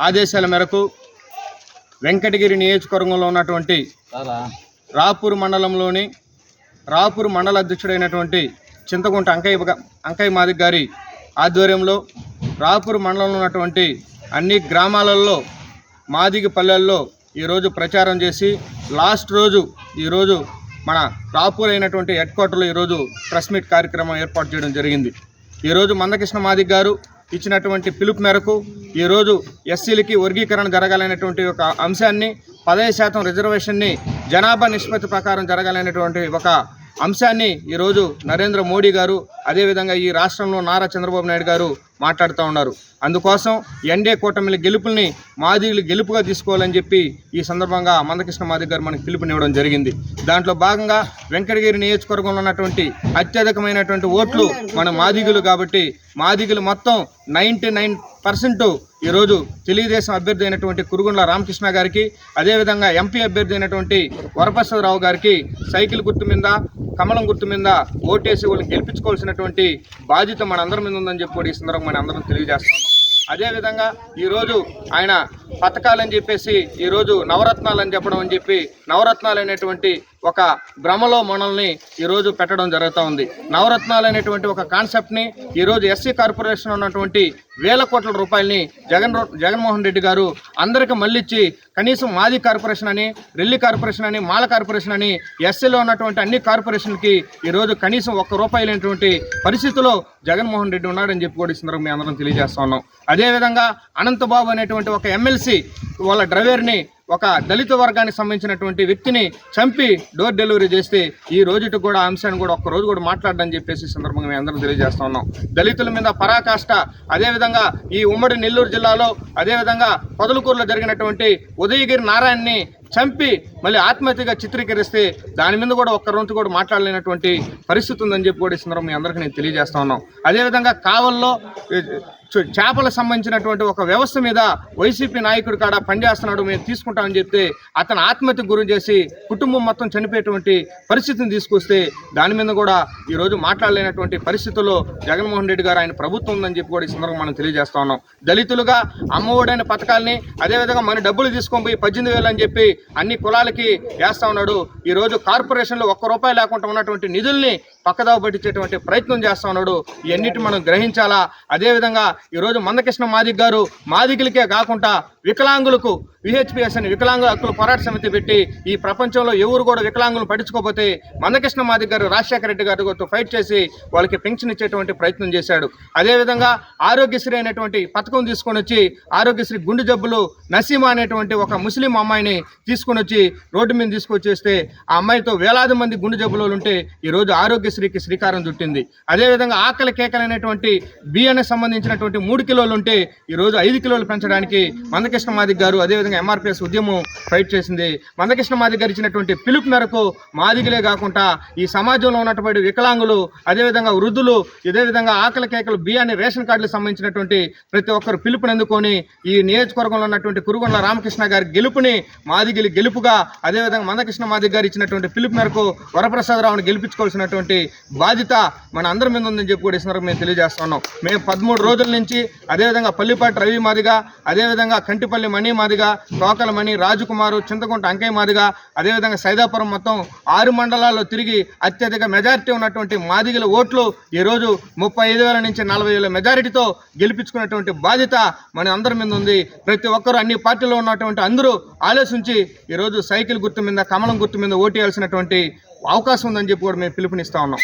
ఆదేశాల మేరకు వెంకటగిరి నియోజకవర్గంలో ఉన్నటువంటి రాపూర్ మండలంలోని రాపూర్ మండల అధ్యక్షుడైనటువంటి చింతకుంట అంకయ్య అంకయ్య మాదిక్ గారి ఆధ్వర్యంలో రాపూర్ మండలంలో ఉన్నటువంటి అన్ని గ్రామాలలో మాదిగ పల్లెల్లో ఈరోజు ప్రచారం చేసి లాస్ట్ రోజు ఈరోజు మన రాపూర్ అయినటువంటి హెడ్ క్వార్టర్లో ఈరోజు ప్రెస్ మీట్ కార్యక్రమం ఏర్పాటు చేయడం జరిగింది. ఈరోజు మందకృష్ణ మాదిక్ గారు ఇచ్చినటువంటి పిలుపు మేరకు ఈరోజు ఎస్సీలకి వర్గీకరణ జరగాలనేటువంటి ఒక అంశాన్ని పదహైదు శాతం రిజర్వేషన్ని జనాభా నిష్పత్తి ప్రకారం జరగాలనేటువంటి ఒక అంశాన్ని ఈరోజు నరేంద్ర మోడీ గారు అదేవిధంగా ఈ రాష్ట్రంలో నారా చంద్రబాబు నాయుడు గారు మాట్లాడుతూ ఉన్నారు. అందుకోసం ఎన్డీఏ కూటమిల గెలుపుల్ని మాదిగులు గెలుపుగా తీసుకోవాలని చెప్పి ఈ సందర్భంగా మందకృష్ణ మాదిగ గారు మనకు పిలుపునివ్వడం జరిగింది. దాంట్లో భాగంగా వెంకటగిరి నియోజకవర్గంలో ఉన్నటువంటి అత్యధికమైనటువంటి ఓట్లు మన మాదిగులు కాబట్టి మాదిగులు మొత్తం నైంటీ నైన్ పర్సెంట్ ఈరోజు తెలుగుదేశం అభ్యర్థి అయినటువంటి కురుగుండ్ల రామకృష్ణ గారికి అదేవిధంగా ఎంపీ అభ్యర్థి అయినటువంటి వరప్రసాదరావు గారికి సైకిల్ గుర్తు మీద కమలం గుర్తు మీద ఓటేసి వాళ్ళు గెలిపించుకోవాల్సినటువంటి బాధ్యత మన అందరి మీద ఉందని చెప్పి కూడా ఈ సందర్భంగా మన అందరం తెలియజేస్తున్నాం అదేవిధంగా ఈరోజు ఆయన పథకాలని చెప్పేసి ఈరోజు నవరత్నాలు అని చెప్పడం అని చెప్పి నవరత్నాలు అనేటువంటి ఒక భ్రమలో మనల్ని ఈరోజు పెట్టడం జరుగుతూ ఉంది. నవరత్నాలు అనేటువంటి ఒక కాన్సెప్ట్ని ఈరోజు ఎస్సీ కార్పొరేషన్ ఉన్నటువంటి వేల కోట్ల రూపాయలని జగన్ జగన్మోహన్ రెడ్డి గారు అందరికి మళ్ళిచ్చి కనీసం మాది కార్పొరేషన్ అని రెల్లి కార్పొరేషన్ అని మాల కార్పొరేషన్ అని ఎస్సీలో ఉన్నటువంటి అన్ని కార్పొరేషన్కి ఈరోజు కనీసం ఒక్క రూపాయి లేనటువంటి పరిస్థితిలో జగన్మోహన్ రెడ్డి ఉన్నాడని చెప్పి కూడా ఈ సందర్భంగా మేము అందరం తెలియజేస్తా ఉన్నాం. అదేవిధంగా అనంతబాబు అనేటువంటి ఒక ఎమ్మెల్సీ వాళ్ళ డ్రైవర్ని ఒక దళిత వర్గానికి సంబంధించినటువంటి వ్యక్తిని చంపి డోర్ డెలివరీ చేస్తే ఈ రోజుకి కూడా అంశాన్ని కూడా ఒక్క రోజు కూడా మాట్లాడడం చెప్పేసి సందర్భంగా మేము అందరం తెలియజేస్తా ఉన్నాం. దళితుల మీద పరాకాష్ట అదేవిధంగా ఈ ఉమ్మడి నెల్లూరు జిల్లాలో అదేవిధంగా పొదలకూరులో జరిగినటువంటి ఉదయగిరి నారాయణని చంపి మళ్ళీ ఆత్మహత్యగా చిత్రీకరిస్తే దాని మీద కూడా ఒక్క రోజు కూడా మాట్లాడలేనటువంటి పరిస్థితి ఉందని చెప్పి కూడా ఈ సందర్భం మీ అందరికీ నేను తెలియజేస్తా ఉన్నాం. అదేవిధంగా కావల్లో చేపలకు సంబంధించినటువంటి ఒక వ్యవస్థ మీద వైసీపీ నాయకుడు కాడ పనిచేస్తున్నాడు మేము తీసుకుంటామని చెప్తే అతను ఆత్మహత్యకు గురి చేసి కుటుంబం మొత్తం చనిపోయేటువంటి పరిస్థితిని తీసుకొస్తే దాని మీద కూడా ఈరోజు మాట్లాడలేనటువంటి పరిస్థితుల్లో జగన్మోహన్ రెడ్డి గారు ఆయన ప్రభుత్వం ఉందని చెప్పి కూడా ఈ సందర్భంగా మనం తెలియజేస్తా ఉన్నాం. దళితులుగా అమ్మఒడైన పథకాల్ని అదేవిధంగా మన డబ్బులు తీసుకొని పోయి పద్దెనిమిది వేలు అని చెప్పి అన్ని కులాలకి వేస్తా ఉన్నాడు. ఈరోజు కార్పొరేషన్లో ఒక్క రూపాయి లేకుండా ఉన్నటువంటి నిధుల్ని పక్కదావ పట్టించేటువంటి ప్రయత్నం చేస్తా ఉన్నాడు. ఇవన్నిటి మనం గ్రహించాలా? అదేవిధంగా ఈరోజు మందకృష్ణ మాదిక్ గారు మాదిగులకే కాకుండా వికలాంగులకు విహెచ్పిఎస్ అని వికలాంగుల హక్కుల పోరాట సమితి పెట్టి ఈ ప్రపంచంలో ఎవరు కూడా వికలాంగులు పట్టించుకోకపోతే మందకృష్ణ మాదిక్ గారు రాజశేఖర రెడ్డి గారితో ఫైట్ చేసి వాళ్ళకి పెన్షన్ ఇచ్చేటువంటి ప్రయత్నం చేశాడు. అదేవిధంగా ఆరోగ్యశ్రీ అనేటువంటి పథకం తీసుకొని వచ్చి ఆరోగ్యశ్రీ గుండె జబ్బులు నసీమా అనేటువంటి ఒక ముస్లిం అమ్మాయిని తీసుకొని వచ్చి రోడ్డు మీద తీసుకొచ్చేస్తే ఆ అమ్మాయితో వేలాది మంది గుండె జబ్బులు ఉంటే ఈరోజు ఆరోగ్యశ్రీకి శ్రీకారం చుట్టింది. అదేవిధంగా ఆకలి కేకలు అనేటువంటి బియ్యానికి సంబంధించినటువంటి మూడు కిలోలు ఉంటే ఈరోజు ఐదు కిలోలు పెంచడానికి మందకృష్ణ మాదిక్ గారు అదేవిధంగా ఎంఆర్పిఎస్ ఉద్యమం ఫైట్ చేసింది. మందకృష్ణ మాదిక్ గారు ఇచ్చినటువంటి పిలుపు మేరకు మాదిగలే కాకుండా ఈ సమాజంలో ఉన్నటువంటి వికలాంగులు అదేవిధంగా వృద్ధులు ఇదేవిధంగా ఆకలి కేకలు బియ్యాన్ని రేషన్ కార్డులకు సంబంధించినటువంటి ప్రతి ఒక్కరు పిలుపుని అందుకొని ఈ నియోజకవర్గంలో ఉన్నటువంటి కురుగొండ రామకృష్ణ గారి గెలుపుని మాదిగిలి గెలుపుగా అదేవిధంగా మందకృష్ణ మాదిక్ గారు ఇచ్చినటువంటి పిలుపు మేరకు వరప్రసాదరావుని గెలిపించుకోవాల్సినటువంటి బాధ్యత మన అందరి మీద ఉందని చెప్పి కూడా ఇస్తున్నారు మేము తెలియజేస్తున్నాం మేము పదమూడు రోజుల నుంచి అదేవిధంగా పల్లిపాటి రవి మాదిగా అదేవిధంగా కంటిపల్లి మణి మాదిగా తోకల మణి రాజకుమారు చింతకుంట అంకయ్య మాదిగా అదేవిధంగా సైదాపురం మొత్తం ఆరు మండలాల్లో తిరిగి అత్యధిక మెజారిటీ ఉన్నటువంటి మాదిగల ఓట్లు ఈరోజు ముప్పై ఐదు వేల నుంచి నలభై వేల మెజారిటీతో గెలిపించుకున్నటువంటి బాధ్యత మన అందరి మీద ఉంది. ప్రతి ఒక్కరూ అన్ని పార్టీలో ఉన్నటువంటి అందరూ ఆలోచించి ఈరోజు సైకిల్ గుర్తు మీద కమలం గుర్తు మీద ఓటేయాల్సినటువంటి అవకాశం ఉందని చెప్పి కూడా మేము పిలుపునిస్తా ఉన్నాం.